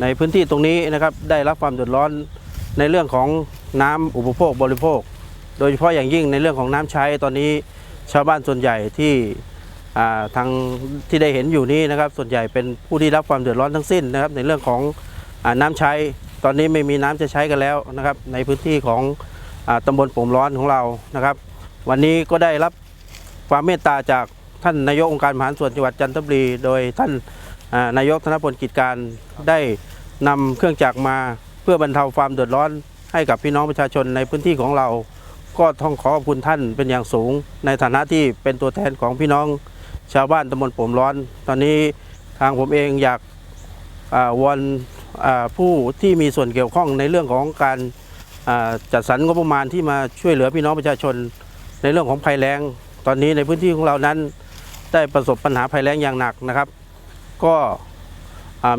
ในพื้นที่ตรงนี้นะครับได้รับความเดือดร้อนในเรื่องของน้ำอุปโภคบริโภค โดยเฉพาะอย่างยิ่งในเรื่องของน้ำใช้ตอนนี้ชาวบ้านส่วนใหญ่ที่าทางที่ได้เห็นอยู่นี้นะครับ ส่วนใหญ่เป็นผู้ที่รับความเดือดร้อนทั้งสิ้นนะครับ ในเรื่องของอน้ำใช้ ตอนนี้ไม่มีน้ำจะใช้กันแล้วนะครับ ในพื้นที่ของอาตำบลป่งร้อนของเรานะครับ วันนี้ก็ได้รับความเมตตาจากท่านนายกองค์การบริหารส่วนจังหวัดจันทบุรี โดยท่าน นายกธนพลกิจการได้นำเครื่องจักรมาเพื่อบรรเทาความเดือดร้อนให้กับพี่น้องประชาชนในพื้นที่ของเรา ก็ต้องขอขอบคุณท่านเป็นอย่างสูง ในฐานะที่เป็นตัวแทนของพี่น้องชาวบ้านตำบลโป่มร้อน ตอนนี้ทางผมเองอยากอวอนอผู้ที่มีส่วนเกี่ยวข้องในเรื่องของการจัดสรรงบประมาณที่มาช่วยเหลือพี่น้องประชาชนในเรื่องของภัยแล้ง ตอนนี้ในพื้นที่ของเรานั้นได้ประสบปัญหาภัยแล้งอย่างหนักนะครับ ก็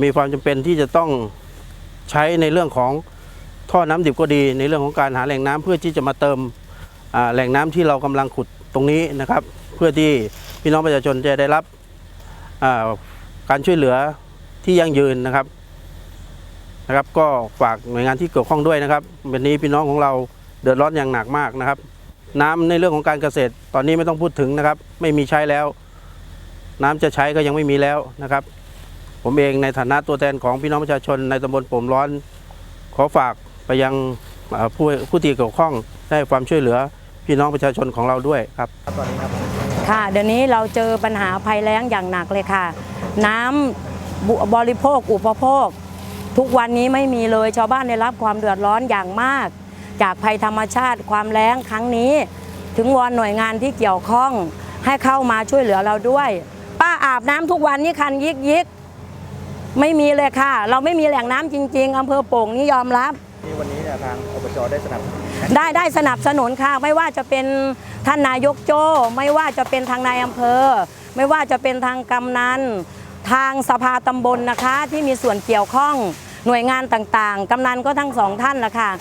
มีความจำเป็นที่จะต้องใช้ในเรื่องของท่อน้ำดิบก็ดี ในเรื่องของการหาแหล่งน้ำเพื่อที่จะมาเติมแหล่งน้ำที่เรากำลังขุดตรงนี้นะครับ เพื่อที่พี่น้องประชาชนจะได้รับการช่วยเหลือที่ยั่งยืนนะครับนะครับ ก็ฝากหน่วยงานที่เกี่ยวข้องด้วยนะครับวันนี้พี่น้องของเราเดือดร้อนอย่างหนักมากนะครับ น้ำในเรื่องของการเกษตรตอนนี้ไม่ต้องพูดถึงนะครับ ไม่มีใช้แล้ว น้ำจะใช้ก็ยังไม่มีแล้วนะครับ ผมเองในฐานะตัวแทนของพี่น้องประชาชนในตำบลป่มร้อน ขอฝากไปยังผู้ผู้ที่เกี่ยวข้องได้ความช่วยเหลือพี่น้องประชาชนของเราด้วยครับค่ะเดี๋ยวนี้เราเจอปัญหาภัยแล้งอย่างหนักเลยค่ะ น้ำบุบริโภคอุปโภค ทุกวันนี้ไม่มีเลยชาวบ้านได้รับความเดือดร้อนอย่างมาก จากภัยธรรมชาติความแล้งครั้งนี้ ถึงวอนหน่วยงานที่เกี่ยวข้องให้เข้ามาช่วยเหลือเราด้วย ป้าอาบน้ำทุกวันนี่คันยิกยิกๆไม่มีเลยค่ะ เราไม่มีแหล่งน้ำจริง ๆอำเภอโป่งนี่ยอมรับที่วันนี้เนี่ยทางอบจได้สนับสนุนได้ได้สนับสนุนค่ะไม่ว่าจะเป็นท่านนายกโจ้ไม่ว่าจะเป็นทางนายอำเภอ ไม่ว่าจะเป็นทางกำนันทางสภาตำบลนะคะที่มีส่วนเกี่ยวข้องหน่วยงานต่างๆ กำนันก็ทั้งสองท่านละค่ะ